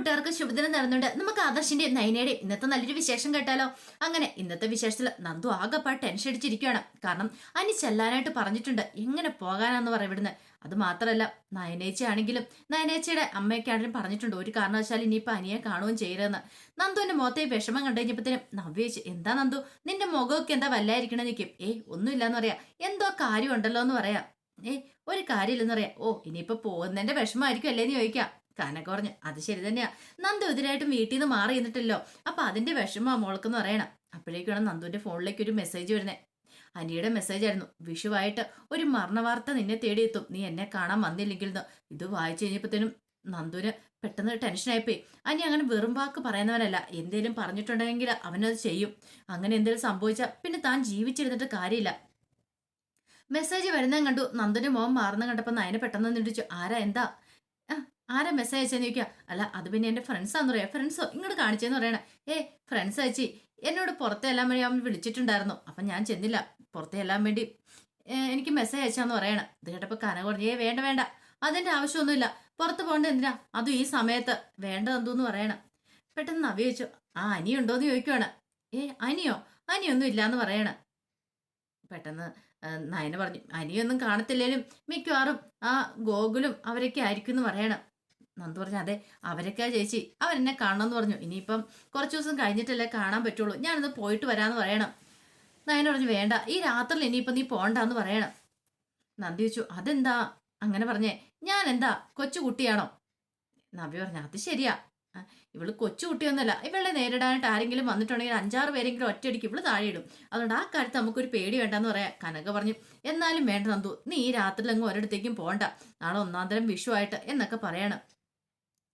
കൂട്ടുകാർക്ക് ശുഭദിനം നടന്നുണ്ട് നമുക്ക് ആദർശിന്റെ നയനയുടെയും ഇന്നത്തെ നല്ലൊരു വിശേഷം കേട്ടാലോ? അങ്ങനെ ഇന്നത്തെ വിശേഷത്തിൽ നന്ദു ആകെപ്പാ ടെൻഷൻ അടിച്ചിരിക്കുകയാണ്. കാരണം അനി ചെല്ലാനായിട്ട് പറഞ്ഞിട്ടുണ്ട്. എങ്ങനെ പോകാനാന്ന് പറയവിടുന്നത് അത് മാത്രമല്ല നയനേച്ചയാണെങ്കിലും ആണെങ്കിലും അമ്മയൊക്കെ ആണെങ്കിലും പറഞ്ഞിട്ടുണ്ട്. ഒരു കാരണവശാൽ ഇനിയിപ്പോൾ അനിയെ കാണുകയും ചെയ്യരുതെന്ന്. നന്ദുവിന്റെ മുഖത്തെ വിഷമം കണ്ടു കഴിഞ്ഞപ്പോഴത്തേനും നവ്യേച്ച് എന്താ നന്ദു? നിന്റെ മുഖമൊക്കെ എന്താ വല്ലായിരിക്കണം? നിൽക്കും ഏയ് ഒന്നുമില്ലാന്ന് പറയാ. എന്തോ കാര്യമുണ്ടല്ലോ എന്ന് പറയാം. ഏയ് ഒരു കാര്യമില്ലെന്ന് പറയാം. ഓ ഇനിയിപ്പോ പോകുന്നതിന്റെ വിഷമമായിരിക്കും അല്ലേന്ന് ചോദിക്കാം. കനക കുറഞ്ഞു. അത് ശരി തന്നെയാ. നന്ദു എതിരായിട്ടും വീട്ടിൽ നിന്ന് മാറി നിന്നിട്ടല്ലോ. അപ്പൊ അതിന്റെ വിഷമ മോൾക്കെന്ന് പറയണം. അപ്പോഴേക്കാണ് നന്ദുവിന്റെ ഫോണിലേക്ക് ഒരു മെസ്സേജ് വരുന്നത് അനിയുടെ മെസ്സേജ് ആയിരുന്നു. വിഷുവായിട്ട് ഒരു മരണവാർത്ത നിന്നെ തേടിയെത്തും. നീ എന്നെ കാണാൻ വന്നില്ലെങ്കിൽ ഇത് വായിച്ചു കഴിഞ്ഞപ്പോഴത്തേനും നന്ദുവിന് പെട്ടെന്ന് ടെൻഷനായിപ്പോയി അനി അങ്ങനെ വെറും വാക്ക് പറയുന്നവനല്ല. എന്തേലും പറഞ്ഞിട്ടുണ്ടെങ്കിൽ അവനത് ചെയ്യും. അങ്ങനെ എന്തേലും സംഭവിച്ചാൽ പിന്നെ താൻ ജീവിച്ചിരുന്നിട്ട് കാര്യമില്ല. മെസ്സേജ് വരുന്നതും കണ്ടു. നന്ദുവിന്റെ മോൻ മാറുന്ന കണ്ടപ്പോൾ നയനെ പെട്ടെന്ന് നിടിച്ചു ആരാ? എന്താ? ആരാ മെസ്സേജ് അയച്ചെന്ന് ചോദിക്കുക. അല്ല അത് പിന്നെ എന്റെ ഫ്രണ്ട്സാന്ന് പറയാം. ഫ്രണ്ട്സോ ഇങ്ങോട്ട് കാണിച്ചെന്ന് പറയണേ. ഏ ഫ്രണ്ട്സ് അയച്ചി എന്നോട് പുറത്തെ എല്ലാം വേണ്ടി അവൻ വിളിച്ചിട്ടുണ്ടായിരുന്നു. അപ്പം ഞാൻ ചെന്നില്ല. പുറത്തെ എല്ലാം വേണ്ടി എനിക്ക് മെസ്സേജ് അയച്ചാന്ന് പറയണം. ഇത് കേട്ടപ്പോൾ കന കുറഞ്ഞ് ഏ വേണ്ട വേണ്ട. അതിന്റെ ആവശ്യമൊന്നുമില്ല. പുറത്ത് പോകേണ്ട എന്തിനാ? അതും ഈ സമയത്ത്. വേണ്ട എന്തോന്ന് പറയണം. പെട്ടെന്ന് നവി ചോദിച്ചു ആ അനിയുണ്ടോയെന്ന് ചോദിക്കുവാണ്. ഏ അനിയോ? അനിയൊന്നും ഇല്ലാന്ന് പറയണം. പെട്ടെന്ന് നയന പറഞ്ഞു അനിയൊന്നും കാണത്തില്ലേലും മിക്കവാറും ആ ഗോകുലും അവരൊക്കെ ആയിരിക്കും എന്ന് പറയണം. നന്ദു പറഞ്ഞു അതെ അവരൊക്കെ ചേച്ചി അവരെന്നെ കാണണമെന്ന് പറഞ്ഞു. ഇനിയിപ്പം കുറച്ച് ദിവസം കഴിഞ്ഞിട്ടല്ലേ കാണാൻ പറ്റുള്ളൂ. ഞാനിന്ന് പോയിട്ട് വരാമെന്ന് പറയണം. നയന പറഞ്ഞു വേണ്ട ഈ രാത്രിയിൽ ഇനിയിപ്പം നീ പോണ്ടെന്ന് പറയണം. നന്ദി ചോദിച്ചു അതെന്താ? അങ്ങനെ പറഞ്ഞേ ഞാൻ എന്താ കൊച്ചുകുട്ടിയാണോ? നവ്യ പറഞ്ഞു അത് ശരിയാ. ഇവൾ കൊച്ചുകുട്ടിയൊന്നുമല്ല. ഇവളെ നേരിടാനായിട്ട് ആരെങ്കിലും വന്നിട്ടുണ്ടെങ്കിൽ അഞ്ചാറ് പേരെങ്കിലും ഒറ്റയടിക്ക് ഇവൾ താഴെയിടും. അതുകൊണ്ട് ആ കാര്യത്തിൽ നമുക്കൊരു പേടി വേണ്ടെന്ന് പറയാം. കനക പറഞ്ഞു എന്നാലും വേണ്ട നന്ദു. നീ ഈ രാത്രിയിലങ്ങ് ഒരിടത്തേക്കും പോണ്ട. നാളെ ഒന്നാം തരം വിഷു ആയിട്ട് എന്നൊക്കെ പറയണം.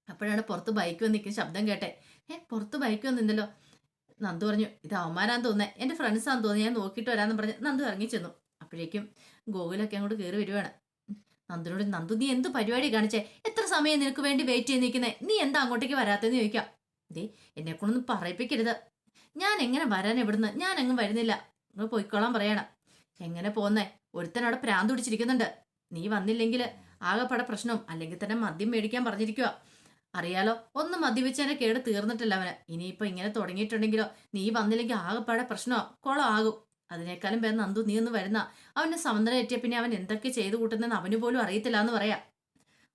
അപ്പോഴാണ് പുറത്ത് ബൈക്ക് വന്ന് നിൽക്കുന്ന ശബ്ദം കേട്ടെ. ഏ പുറത്ത് ബൈക്ക് വന്നിണ്ടല്ലോ നന്ദു പറഞ്ഞു ഇത് അവന്മാരാന്ന് തോന്നേ എന്റെ ഫ്രണ്ട്സാന്ന് തോന്നി ഞാൻ നോക്കിയിട്ട് വരാമെന്ന് പറഞ്ഞ് നന്ദു ഇറങ്ങി ചെന്നു. അപ്പോഴേക്കും ഗോകുലൊക്കെ അങ്ങോട്ട് കയറി വരുവാണ്. നന്ദുനോട് നന്ദു നീ എന്ത് പരിപാടി കാണിച്ചേ? എത്ര സമയം നിനക്ക് വേണ്ടി വെയിറ്റ് ചെയ്ത് നിൽക്കുന്നേ? നീ എന്താ അങ്ങോട്ടേക്ക് വരാത്തെന്ന് ചോദിക്കാം. ദേ എന്നെ കൊണ്ടൊന്നും പറയിപ്പിക്കരുത്. ഞാൻ എങ്ങനെ വരാൻ എവിടുന്ന് ഞാൻ അങ്ങ് വരുന്നില്ല. നിങ്ങൾ പോയിക്കോളാൻ പറയണം. എങ്ങനെ പോന്നേ? ഒരുത്തൻ അവിടെ പ്രാന്ത് പിടിച്ചിരിക്കുന്നുണ്ട്. നീ വന്നില്ലെങ്കിൽ ആകെപ്പാടെ പ്രശ്നം. അല്ലെങ്കിൽ തന്നെ മദ്യം മേടിക്കാൻ പറഞ്ഞിരിക്കുക അറിയാലോ? ഒന്നും മദ്യപിച്ചതിനെ കേട് തീർന്നിട്ടില്ല അവന്. ഇനിയിപ്പോ ഇങ്ങനെ തുടങ്ങിയിട്ടുണ്ടെങ്കിലോ നീ വന്നില്ലെങ്കിൽ ആകെപ്പാടെ പ്രശ്നമോ കുളം ആകും അതിനേക്കാളും പേര് നന്ദു നീ ഒന്ന് വരുന്ന. അവന്റെ സമന്തരം എത്തിയ പിന്നെ അവൻ എന്തൊക്കെ ചെയ്തു കൂട്ടുന്നെന്ന് അവന് പോലും അറിയത്തില്ല എന്ന് പറയാം.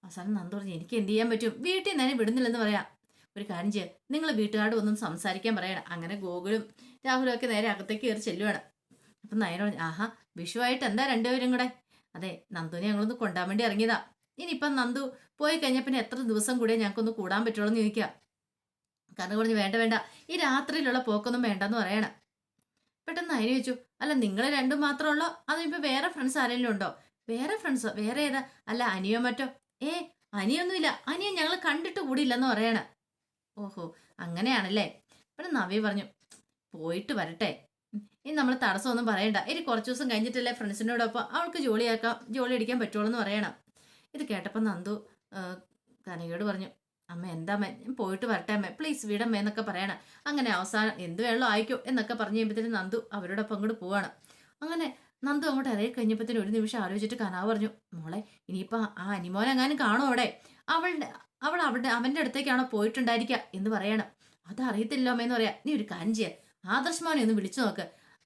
അവസാനം നന്ദു പറഞ്ഞു എനിക്ക് എന്ത് ചെയ്യാൻ പറ്റും? വീട്ടിൽ നിന്ന് വിടുന്നില്ലെന്ന് പറയാം. ഒരു കാര്യം ചെയ്യാം നിങ്ങൾ വീട്ടുകാരോട് ഒന്നും സംസാരിക്കാൻ പറയണം അങ്ങനെ ഗോകുലും രാഹുലും ഒക്കെ നേരെ അകത്തേക്ക് കയറി ചെല്ലുവാണ്. അപ്പം നയനോട് ആഹാ വിഷുവായിട്ട് എന്താ രണ്ടുപേരും കൂടെ? അതെ നന്ദുവിനെ ഞങ്ങളൊന്ന് കൊണ്ടാൻ വേണ്ടി ഇറങ്ങിയതാ. ഇനിയിപ്പം നന്ദു പോയി കഴിഞ്ഞാൽ പിന്നെ എത്ര ദിവസം കൂടെ ഞങ്ങൾക്കൊന്ന് കൂടാൻ പറ്റുള്ളൂ എന്ന് ചോദിക്കുക കാരണം പറഞ്ഞു വേണ്ട വേണ്ട. ഈ രാത്രിയിലുള്ള പോക്കൊന്നും വേണ്ടെന്ന് പറയണം. പെട്ടെന്ന് അതിന് ചോദിച്ചു അല്ല നിങ്ങൾ രണ്ടും മാത്രമുള്ളോ? ഇപ്പം വേറെ ഫ്രണ്ട്സ് ആരെങ്കിലും ഉണ്ടോ? വേറെ ഫ്രണ്ട്സോ വേറെ ഏതാ? അല്ല അനിയോ മറ്റോ? ഏ അനിയൊന്നുമില്ല. അനിയെ ഞങ്ങൾ കണ്ടിട്ട് കൂടിയില്ലെന്ന് പറയണ. ഓഹോ അങ്ങനെയാണല്ലേ? പിന്നെ നവി പറഞ്ഞു പോയിട്ട് വരട്ടെ. ഇനി നമ്മൾ തടസ്സമൊന്നും പറയണ്ട. ഇനി കുറച്ച് ദിവസം കഴിഞ്ഞിട്ടല്ലേ ഫ്രണ്ട്സിനോടൊപ്പം അവൾക്ക് ജോലിയാക്കാം ജോലി അടിക്കാൻ പറ്റുള്ളൂ എന്ന് പറയണം. ഇത് കേട്ടപ്പോൾ നന്ദു കനകയോട് പറഞ്ഞു അമ്മ എന്താമ്മ ഞാൻ പോയിട്ട് വരട്ടെ അമ്മ. പ്ലീസ് വീടമ്മ എന്നൊക്കെ പറയണം. അങ്ങനെ അവസാനം എന്ത് വേണമല്ലോ ആയിക്കോ എന്നൊക്കെ പറഞ്ഞു കഴിയുമ്പോഴത്തേനും നന്ദു അവരോടൊപ്പം അങ്ങോട്ട് പോവാണ്. അങ്ങനെ നന്ദു അങ്ങോട്ട് ഇറങ്ങി കഴിഞ്ഞപ്പോഴത്തേനും ഒരു നിമിഷം ആലോചിച്ചിട്ട് കനാവ് പറഞ്ഞു മോളെ ഇനിയിപ്പോൾ ആ അനിമോനെങ്ങാനും കാണും അവിടെ? അവളുടെ അവൾ അവിടെ അവന്റെ അടുത്തേക്കാണോ പോയിട്ടുണ്ടായിരിക്കുക എന്ന് പറയണം. അതറിയത്തില്ലോ അമ്മയെന്ന് പറയാം. നീ ഒരു കാര്യം ആദർശ് മോനെ ഒന്ന് വിളിച്ചു നോക്ക്.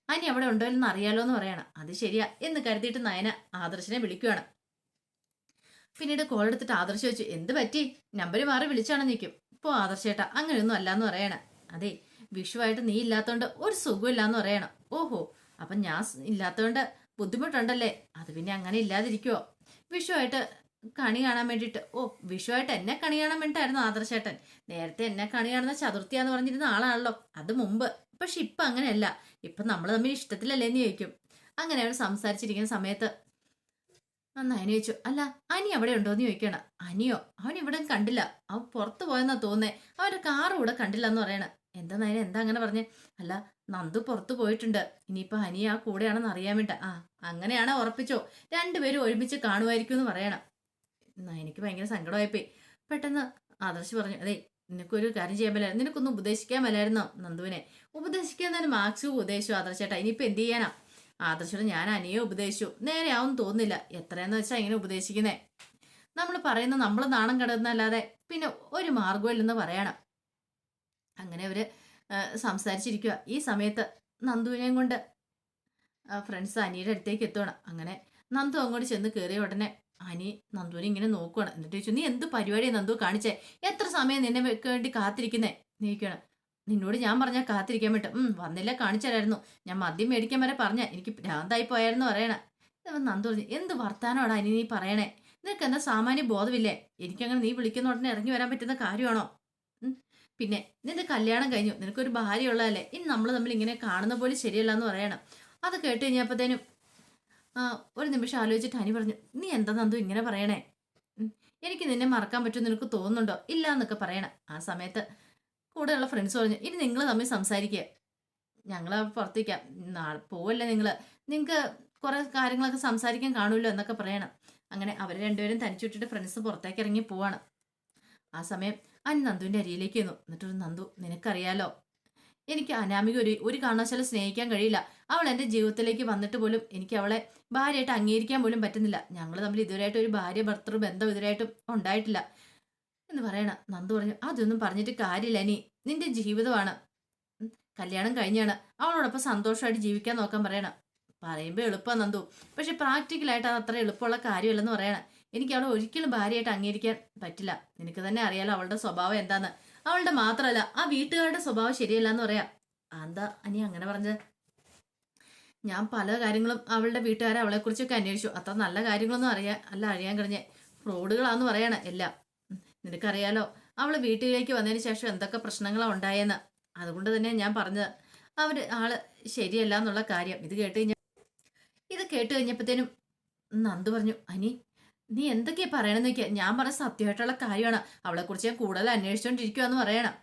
അനി അവിടെ ഉണ്ടോ എന്ന് അറിയാലോ എന്ന് പറയണം. അത് ശരിയാ എന്ന് കരുതിയിട്ട് നയന ആദർശിനെ വിളിക്കുവാണ്. പിന്നീട് കോൾ എടുത്തിട്ട് ആദർശ് ചോദിച്ചു എന്ത് പറ്റി? നമ്പർ മാറി വിളിച്ചാണ് നിൽക്കും ഇപ്പോ ആദർശേട്ടാ അങ്ങനെയൊന്നും അല്ലാന്ന് പറയണേ. അതെ വിഷുവായിട്ട് നീ ഇല്ലാത്തോണ്ട് ഒരു സുഖമില്ലാന്ന് പറയണം. ഓഹോ അപ്പൊ ഞാൻ ഇല്ലാത്തോണ്ട് ബുദ്ധിമുട്ടുണ്ടല്ലേ? അത് പിന്നെ അങ്ങനെ ഇല്ലാതിരിക്കുവോ? വിഷുവായിട്ട് കണി കാണാൻ വേണ്ടിയിട്ട് ഓ വിഷുവായിട്ട് എന്നെ കണി കാണാൻ വേണ്ടിയിട്ടായിരുന്നു ആദർശേട്ടൻ. നേരത്തെ എന്നെ കണി കാണുന്ന ചതുർത്ഥിയാന്ന് പറഞ്ഞിരുന്ന ആളാണല്ലോ അത് മുമ്പ്. പക്ഷെ ഇപ്പൊ അങ്ങനെയല്ല. ഇപ്പൊ നമ്മൾ തമ്മിൽ ഇഷ്ടത്തിലല്ലേന്ന് ചോദിക്കും. അങ്ങനെ അവർ സംസാരിച്ചിരിക്കുന്ന സമയത്ത് നന്നായി ചോദിച്ചു അല്ല അനി അവിടെ ഉണ്ടോ എന്ന് ചോദിക്കണം. അനിയോ അവൻ ഇവിടെ കണ്ടില്ല. അവൻ പുറത്തു പോയെന്നാ തോന്നേ അവന്റെ കാർ ഇവിടെ കണ്ടില്ല എന്ന് പറയണ. എന്താ നയന എന്താ അങ്ങനെ പറഞ്ഞേ? അല്ല നന്ദു പുറത്തു പോയിട്ടുണ്ട്. ഇനിയിപ്പോ അനി ആ കൂടെയാണെന്ന് അറിയാൻ വേണ്ട ആ അങ്ങനെയാണോ ഉറപ്പിച്ചോ? രണ്ടുപേരും ഒരുമിച്ച് കാണുമായിരിക്കും എന്ന് പറയണം. എനിക്ക് ഭയങ്കര സങ്കടമായിപ്പോയി. പെട്ടെന്ന് ആദർശ് പറഞ്ഞു അതെ നിനക്കൊരു കാര്യം ചെയ്യാൻ പറ്റില്ല നിനക്കൊന്നും ഉപദേശിക്കാൻ മേലായിരുന്നോ നന്ദുവിനെ? ഉപദേശിക്കാൻ തന്നെ മാർക്സ് ഉപദേശിച്ചു ആദർശേട്ടാ ഇനിയിപ്പോ എന്ത് ചെയ്യാനാ? ആദർശോട് ഞാൻ അനിയെ ഉപദേശിച്ചു. നേരെ ആവും തോന്നില്ല എത്രയെന്ന് വെച്ചാൽ ഇങ്ങനെ ഉപദേശിക്കുന്നേ. നമ്മൾ പറയുന്ന നമ്മൾ നാണം കിടന്നല്ലാതെ പിന്നെ ഒരു മാർഗമില്ലെന്ന് പറയണം. അങ്ങനെ അവർ സംസാരിച്ചിരിക്കുക ഈ സമയത്ത് നന്ദുവിനെയും കൊണ്ട് ഫ്രണ്ട്സ് അനിയുടെ അടുത്തേക്ക് എത്തുകയാണ് അങ്ങനെ നന്ദു അങ്ങോട്ട് ചെന്ന് കയറിയ ഉടനെ അനി നന്ദുവിനെ ഇങ്ങനെ നോക്കുകയാണ് എന്നിട്ട് ചോദിച്ചു നീ എന്ത് പരിപാടിയാണ് നന്ദു കാണിച്ചേ? എത്ര സമയം നിന്നെ വേണ്ടി കാത്തിരിക്കുന്നേ? നീക്കണം നിന്നോട് ഞാൻ പറഞ്ഞ കാത്തിരിക്കാൻ വിട്ടു. ഉം വന്നില്ല കാണിച്ചാലായിരുന്നു ഞാൻ മദ്യം മേടിക്കാൻ വരെ പറഞ്ഞ. എനിക്ക് ഭ്രാന്തായി പോയായിരുന്നു പറയണ. നന്ദു പറഞ്ഞു എന്ത് വർത്താനോടാ അനി നീ പറയണേ? നിനക്ക് എന്താ സാമാന്യ ബോധമില്ലേ? എനിക്കങ്ങനെ നീ വിളിക്കുന്ന ഉടനെ ഇറങ്ങി വരാൻ പറ്റുന്ന കാര്യമാണോ? പിന്നെ നിന്റെ കല്യാണം കഴിഞ്ഞു. നിനക്കൊരു ഭാര്യ ഉള്ളതല്ലേ ഇനി നമ്മൾ തമ്മിൽ ഇങ്ങനെ കാണുന്ന പോലെ ശരിയല്ല എന്ന് പറയണം. അത് കേട്ട് കഴിഞ്ഞപ്പോഴത്തേനും ഒരു നിമിഷം ആലോചിച്ചിട്ട് ഹനി പറഞ്ഞു നീ എന്താ നന്ദു ഇങ്ങനെ പറയണേ? എനിക്ക് നിന്നെ മറക്കാൻ പറ്റുമെന്ന് നിനക്ക് തോന്നുന്നുണ്ടോ? ഇല്ല എന്നൊക്കെ പറയണം. ആ സമയത്ത് കൂടെയുള്ള ഫ്രണ്ട്സ് പറഞ്ഞു ഇനി നിങ്ങൾ തമ്മിൽ സംസാരിക്കുക ഞങ്ങൾ പുറത്തേക്കാം. പോവല്ലേ നിങ്ങൾ നിങ്ങൾക്ക് കുറേ കാര്യങ്ങളൊക്കെ സംസാരിക്കാൻ കാണുമല്ലോ എന്നൊക്കെ പറയണം. അങ്ങനെ അവർ രണ്ടുപേരും തനിച്ചുവിട്ടിട്ട് ഫ്രണ്ട്സ് പുറത്തേക്ക് ഇറങ്ങി പോവാണ്. ആ സമയം അനി നന്ദുവിന്റെ അരിയിലേക്ക് വന്നു എന്നിട്ടൊരു നന്ദു നിനക്കറിയാലോ? എനിക്ക് അനാമിക ഒരു ഒരു കാരണവശാലും സ്നേഹിക്കാൻ കഴിയില്ല. അവൾ എന്റെ ജീവിതത്തിലേക്ക് വന്നിട്ട് പോലും എനിക്ക് അവളെ ഭാര്യയായിട്ട് അംഗീകരിക്കാൻ പോലും പറ്റുന്നില്ല. ഞങ്ങൾ തമ്മിൽ ഇതുവരെയായിട്ട് ഒരു ഭാര്യ ഭർത്തൃ ബന്ധം ഇതുവരെയായിട്ടും ഉണ്ടായിട്ടില്ല. എന്ന് പറയണ. നന്ദു പറഞ്ഞു അതൊന്നും പറഞ്ഞിട്ട് കാര്യമില്ല നീ നിന്റെ ജീവിതമാണ്. കല്യാണം കഴിഞ്ഞാണ്. അവളോടൊപ്പം സന്തോഷമായിട്ട് ജീവിക്കാൻ നോക്കാൻ പറയണം. പറയുമ്പോൾ എളുപ്പമാണ് നന്ദു. പക്ഷെ പ്രാക്ടിക്കലായിട്ട് അത് അത്ര എളുപ്പമുള്ള കാര്യമല്ലെന്ന് പറയണം. എനിക്ക് അവളെ ഒരിക്കലും ഭാര്യയായിട്ട് അംഗീകരിക്കാൻ പറ്റില്ല. നിനക്ക് തന്നെ അറിയാലോ അവളുടെ സ്വഭാവം എന്താന്ന്. അവളുടെ മാത്രമല്ല ആ വീട്ടുകാരുടെ സ്വഭാവം ശരിയല്ല എന്ന് പറയാം. എന്താ അനി അങ്ങനെ പറഞ്ഞത് ഞാൻ പല കാര്യങ്ങളും അവളുടെ വീട്ടുകാരെ അവളെക്കുറിച്ചൊക്കെ അന്വേഷിച്ചു. അത്ര നല്ല കാര്യങ്ങളൊന്നും അറിയാൻ അല്ല അറിയാൻ കഴിഞ്ഞേ. ഫ്രോഡുകളാന്ന് പറയണ എല്ലാം. നിനക്കറിയാലോ അവൾ വീട്ടിലേക്ക് വന്നതിന് ശേഷം എന്തൊക്കെ പ്രശ്നങ്ങളാണ് ഉണ്ടായെന്ന്. അതുകൊണ്ട് തന്നെ ഞാൻ പറഞ്ഞത് അവർ ആൾ ശരിയല്ല എന്നുള്ള കാര്യം. ഇത് കേട്ട് കഴിഞ്ഞ ഇത് കേട്ട് കഴിഞ്ഞപ്പോഴത്തേനും നന്ദു പറഞ്ഞു അനി നീ എന്തൊക്കെയാ പറയണമെന്ന് വെക്കുക ഞാൻ പറഞ്ഞ സത്യമായിട്ടുള്ള കാര്യമാണ്. അവളെക്കുറിച്ച് ഞാൻ കൂടുതൽ അന്വേഷിച്ചുകൊണ്ടിരിക്കുകയെന്ന് പറയണം.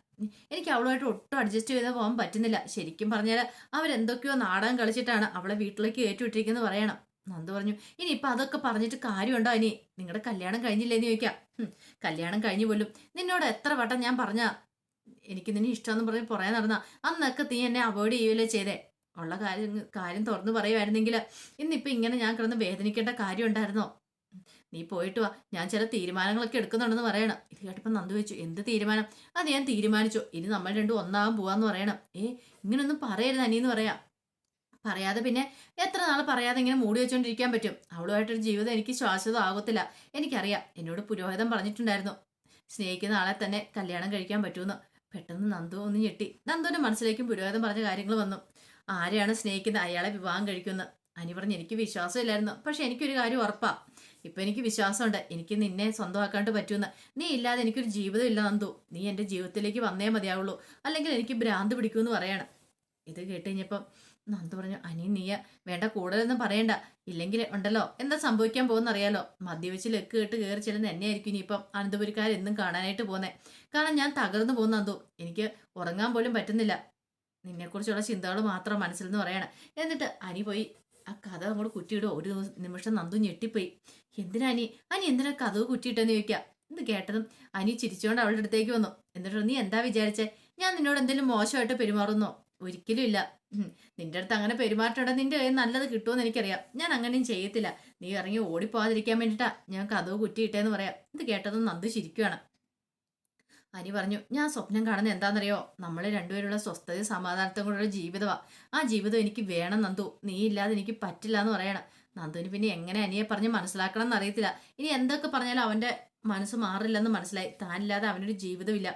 എനിക്ക് അവളുമായിട്ട് ഒട്ടും അഡ്ജസ്റ്റ് ചെയ്ത് പോകാൻ പറ്റുന്നില്ല. ശരിക്കും പറഞ്ഞാൽ അവരെന്തൊക്കെയോ നാടകം കളിച്ചിട്ടാണ് അവളെ വീട്ടിലേക്ക് ഏറ്റുവിട്ടിരിക്കുന്നത് പറയണം. നന്ദു പറഞ്ഞു ഇനിയിപ്പൊ അതൊക്കെ പറഞ്ഞിട്ട് കാര്യമുണ്ടോ ഇനി? നിങ്ങളുടെ കല്യാണം കഴിഞ്ഞില്ലേ എന്ന് ചോദിക്കാം കല്യാണം കഴിഞ്ഞു പോലും നിന്നോട് എത്ര വട്ടം ഞാൻ പറഞ്ഞ എനിക്ക് നിന്നെ ഇഷ്ടമെന്ന് പറഞ്ഞ് പുറകെ നടന്ന അന്നൊക്കെ നീ എന്നെ അവോയ്ഡ് ചെയ്യുമല്ലേ ചെയ്തേ? ഉള്ള കാര്യം കാര്യം തുറന്നു പറയുമായിരുന്നെങ്കിൽ ഇന്നിപ്പോ ഇങ്ങനെ ഞാൻ കിടന്ന് വേദനിക്കേണ്ട കാര്യം ഉണ്ടായിരുന്നോ നീ പോയിട്ട് വാ ഞാൻ ചില തീരുമാനങ്ങളൊക്കെ എടുക്കുന്നുണ്ടെന്ന് പറയണം. ഇത് കേട്ടപ്പോൾ നന്ദു വെച്ചു എന്ത് തീരുമാനം? അത് ഞാൻ തീരുമാനിച്ചു. ഇനി നമ്മൾ രണ്ടും ഒന്നാകാൻ പോവാന്ന് പറയണം. ഏ ഇങ്ങനൊന്നും പറയരുത് അനിയെന്ന് പറയാം. പറയാതെ പിന്നെ എത്ര നാൾ പറയാതെ ഇങ്ങനെ മൂടി വെച്ചുകൊണ്ടിരിക്കാൻ പറ്റും? അവളുമായിട്ടൊരു ജീവിതം എനിക്ക് ശ്വാസതമാകത്തില്ല എനിക്കറിയാം എന്നോട് പുരോഹിതം പറഞ്ഞിട്ടുണ്ടായിരുന്നു. സ്നേഹിക്കുന്ന ആളെ തന്നെ കല്യാണം കഴിക്കാൻ പറ്റുമെന്ന് പെട്ടെന്ന് നന്ദു ഒന്ന് ഞെട്ടി. നന്ദുവിന്റെ മനസ്സിലേക്കും പുരോഹിതം പറഞ്ഞ കാര്യങ്ങൾ വന്നു. ആരെയാണ് സ്നേഹിക്കുന്നത് അയാളെ വിവാഹം കഴിക്കുന്നത് അനി പറഞ്ഞ് എനിക്ക് വിശ്വാസമില്ലായിരുന്നു. പക്ഷെ എനിക്കൊരു കാര്യം ഉറപ്പാ. ഇപ്പൊ എനിക്ക് വിശ്വാസമുണ്ട്. എനിക്ക് നിന്നെ സ്വന്തമാക്കാണ്ട് പറ്റുമെന്ന് നീ ഇല്ലാതെ എനിക്കൊരു ജീവിതം ഇല്ല നന്ദു. നീ എന്റെ ജീവിതത്തിലേക്ക് വന്നേ മതിയാവുള്ളൂ. അല്ലെങ്കിൽ എനിക്ക് ഭ്രാന്ത് പിടിക്കുമെന്ന് പറയാണ്. ഇത് കേട്ട് കഴിഞ്ഞപ്പം നന്ദു പറഞ്ഞു അനി നീയ വേണ്ട കൂടുതലൊന്നും പറയണ്ട. ഇല്ലെങ്കിൽ ഉണ്ടല്ലോ എന്താ സംഭവിക്കാൻ പോകുന്ന അറിയാലോ മദ്യവെച്ച് ലെക്ക് കേട്ട് കയറി ചെല്ലുന്ന എന്നെയായിരിക്കും ഇനിയിപ്പം അനന്തപുരിക്കാർ എന്നും കാണാനായിട്ട് പോകുന്നേ. കാരണം ഞാൻ തകർന്നു പോകുന്ന നന്ദു. എനിക്ക് ഉറങ്ങാൻ പോലും പറ്റുന്നില്ല. നിന്നെക്കുറിച്ചുള്ള ചിന്തകൾ മാത്രം മനസ്സിൽ നിന്ന് പറയണം. എന്നിട്ട് അനി പോയി ആ കഥ അങ്ങോട്ട് കുറ്റിയിടുക ഒരു നിമിഷം നന്ദു ഞെട്ടിപ്പോയി. എന്തിനാ അനി? അനി എന്തിനാ കഥ കുറ്റിയിട്ടെന്ന് ചോദിക്കാം? ഇത് കേട്ടതും അനി ചിരിച്ചുകൊണ്ട് അവളുടെ അടുത്തേക്ക് വന്നു. എന്നിട്ട് നീ എന്താ വിചാരിച്ചേ? ഞാൻ നിന്നോട് എന്തെങ്കിലും മോശമായിട്ട് പെരുമാറുന്നോ? ഒരിക്കലും ഇല്ല. നിന്റെ അടുത്ത് അങ്ങനെ പെരുമാറ്റമുണ്ട്? നിന്റെ കയ്യിൽ നല്ലത് കിട്ടുമെന്ന് എനിക്കറിയാം. ഞാൻ അങ്ങനെയും ചെയ്യത്തില്ല. നീ ഇറങ്ങി ഓടിപ്പോവാതിരിക്കാൻ വേണ്ടിട്ടാ ഞാൻ കഥവ് കുറ്റിയിട്ടേന്ന് പറയാം. ഇത് കേട്ടതും നന്ദി ചിരിക്കുകയാണ് അനി പറഞ്ഞു ഞാൻ സ്വപ്നം കാണുന്നത് എന്താണെന്നറിയോ? നമ്മൾ രണ്ടുപേരുള്ള സ്വസ്ഥതയും സമാധാനത്തും കൂടെയുള്ള ജീവിതമാ ആ ജീവിതം എനിക്ക് വേണം നന്ദു. നീ ഇല്ലാതെ എനിക്ക് പറ്റില്ല എന്ന് പറയണം. നന്ദുവിന് പിന്നെ എങ്ങനെ അനിയെ പറഞ്ഞ് മനസ്സിലാക്കണം എന്നറിയത്തില്ല ഇനി എന്തൊക്കെ പറഞ്ഞാലും അവന്റെ മനസ്സ് മാറില്ലെന്ന് മനസ്സിലായി. താനില്ലാതെ അവനൊരു ജീവിതമില്ല.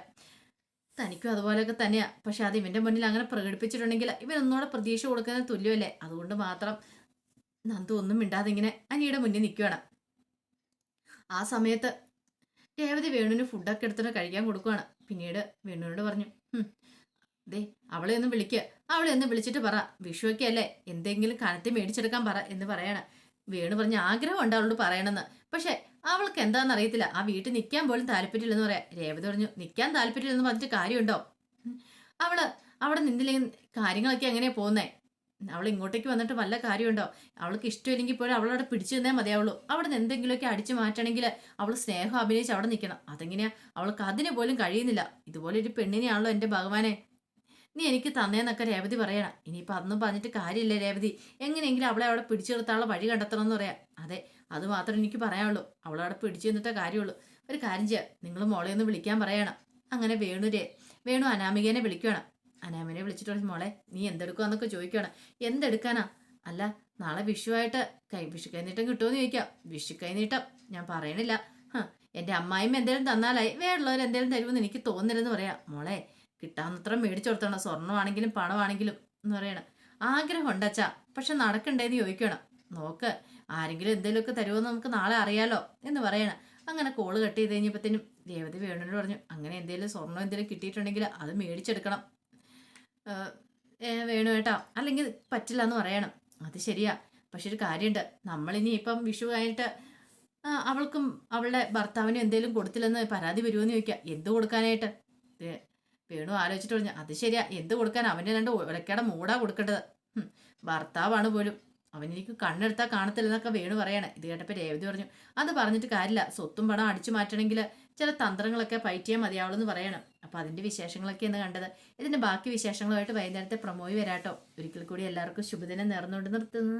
തനിക്കും അതുപോലെയൊക്കെ തന്നെയാ. പക്ഷെ അത് ഇവന്റെ മുന്നിൽ അങ്ങനെ പ്രകടിപ്പിച്ചിട്ടുണ്ടെങ്കിൽ ഇവൻ ഒന്നുകൂടെ പ്രതീക്ഷ കൊടുക്കുന്ന തുല്യമല്ലേ? അതുകൊണ്ട് മാത്രം നന്ദു ഒന്നും മിണ്ടാതെ ഇങ്ങനെ അനിയുടെ മുന്നിൽ നിൽക്കുകയാണ് ആ സമയത്ത് രേവതി വേണുവിന് ഫുഡൊക്കെ എടുത്തിട്ട് കഴിക്കാൻ കൊടുക്കുവാണ്. പിന്നീട് വേണുവിനോട് പറഞ്ഞു ദേ അവളെ ഒന്ന് വിളിക്കുക അവളെ ഒന്ന് വിളിച്ചിട്ട് പറ. വിഷുവൊക്കെ അല്ലേ? എന്തെങ്കിലും കനത്തി മേടിച്ചെടുക്കാൻ പറ എന്ന് പറയണ. വേണു പറഞ്ഞ ആഗ്രഹമുണ്ട് അവളോട് പറയണമെന്ന്. പക്ഷെ അവൾക്ക് എന്താണെന്ന് അറിയത്തില്ല. ആ വീട്ടിൽ നിൽക്കാൻ പോലും താല്പര്യമില്ലെന്ന് പറയാം. രേവതി പറഞ്ഞു നിൽക്കാൻ താല്പര്യമില്ലെന്ന് പറഞ്ഞിട്ട് കാര്യമുണ്ടോ. അവൾ അവിടെ നിന്നില്ലെങ്കിൽ കാര്യങ്ങളൊക്കെ എങ്ങനെയാ പോകുന്നേ അവൾ ഇങ്ങോട്ടേക്ക് വന്നിട്ട് വല്ല കാര്യമുണ്ടോ? അവൾക്ക് ഇഷ്ടമില്ലെങ്കിൽ പോലും അവളവിടെ പിടിച്ചു നിന്നേ മതിയാവുള്ളൂ. അവിടെ നിന്ന് എന്തെങ്കിലുമൊക്കെ അടിച്ചു മാറ്റണമെങ്കിൽ അവൾ സ്നേഹം അഭിനയിച്ച് അവിടെ നിൽക്കണം. അതെങ്ങനെയാ? അവൾക്ക് അതിന് പോലും കഴിയുന്നില്ല. ഇതുപോലെ ഒരു പെണ്ണിനെയാണല്ലോ എന്റെ ഭഗവാനെ. നീ എനിക്ക് തന്നേന്നൊക്കെ രേവതി പറയണം. ഇനിയിപ്പോൾ അതൊന്നും പറഞ്ഞിട്ട് കാര്യമില്ല രേവതി. എങ്ങനെയെങ്കിലും അവളെ അവിടെ പിടിച്ചു നിർത്താനുള്ള വഴി കണ്ടെത്തണം എന്ന് പറയാം. അതെ അത് മാത്രം എനിക്ക് പറയാനുള്ളൂ. അവളവിടെ പിടിച്ചു നിന്നിട്ടേ കാര്യമുള്ളൂ. ഒരു കാര്യം ചെയ്യാം. നിങ്ങൾ മോളെ ഒന്ന് വിളിക്കാൻ പറയണം. അങ്ങനെ വേണുരെ വേണു അനാമികേനെ വിളിക്കണം അനാമിനെ വിളിച്ചിട്ട് മോളെ നീ എന്തെടുക്കുവാന്നൊക്കെ ചോദിക്കണം എന്തെടുക്കാനാ? അല്ല നാളെ വിഷുവായിട്ട് കൈ വിഷു കൈനീട്ടം കിട്ടുമെന്ന് ചോദിക്കാം. വിഷു കൈനീട്ടം ഞാൻ പറയണില്ല. എന്റെ അമ്മായിമ്മ എന്തേലും തന്നാലായി. വേറുള്ളവർ എന്തെങ്കിലും തരുമെന്ന് എനിക്ക് തോന്നില്ലെന്ന് പറയാം. മോളെ കിട്ടാവുന്നത്ര മേടിച്ചു കൊടുത്തണം. സ്വർണമാണെങ്കിലും പണമാണെങ്കിലും എന്ന് പറയണം. ആഗ്രഹം ഉണ്ടച്ചാ പക്ഷെ നടക്കണ്ടേന്ന് ചോദിക്കണം നോക്ക് ആരെങ്കിലും എന്തെങ്കിലുമൊക്കെ തരുമോന്ന് നമുക്ക് നാളെ അറിയാലോ എന്ന് പറയണം. അങ്ങനെ കോൾ കട്ട് ചെയ്ത് കഴിഞ്ഞപ്പോഴത്തേനും രേവതി വേണുവിനോട് പറഞ്ഞു അങ്ങനെ എന്തെങ്കിലും സ്വർണം എന്തെങ്കിലും കിട്ടിയിട്ടുണ്ടെങ്കിൽ അത് മേടിച്ചെടുക്കണം. വേണു ഏട്ടാ അല്ലെങ്കിൽ പറ്റില്ല എന്ന് പറയണം. അത് ശരിയാ. പക്ഷെ ഒരു കാര്യമുണ്ട്. നമ്മളിനി ഇപ്പം വിഷു ആയിട്ട് അവൾക്കും അവളുടെ ഭർത്താവിനും എന്തെങ്കിലും കൊടുത്തില്ലെന്ന് പരാതി വരുമെന്ന് ചോദിക്കാം. എന്ത് കൊടുക്കാനായിട്ട്? വേണു ആലോചിച്ചിട്ട് പറഞ്ഞു അത് ശരിയാ. എന്ത് കൊടുക്കാൻ? അവന്റെ രണ്ട് ഒലക്കയുടെ മൂടാ കൊടുക്കേണ്ടത്. ഭർത്താവാണ് പോലും. അവനെനിക്ക് കണ്ണെടുത്താൽ കാണത്തില്ലെന്നൊക്കെ വേണു പറയണേ. ഇത് കേട്ടപ്പോൾ രേവതി പറഞ്ഞു അത് പറഞ്ഞിട്ട് കാര്യമില്ല. സ്വത്തും പണം അടിച്ചു മാറ്റണമെങ്കിൽ ചില തന്ത്രങ്ങളൊക്കെ പയറ്റിയാൽ മതിയാവുള്ളൂ പറയണം. അപ്പോൾ അതിന്റെ വിശേഷങ്ങളൊക്കെ എന്ന് കണ്ടത്. ഇതിന്റെ ബാക്കി വിശേഷങ്ങളുമായിട്ട് വൈകുന്നേരത്തെ പ്രമോയി വരാട്ടോ. ഒരിക്കൽ കൂടി എല്ലാവർക്കും ശുഭദിനം നേർന്നുകൊണ്ട് നിർത്തുന്നു.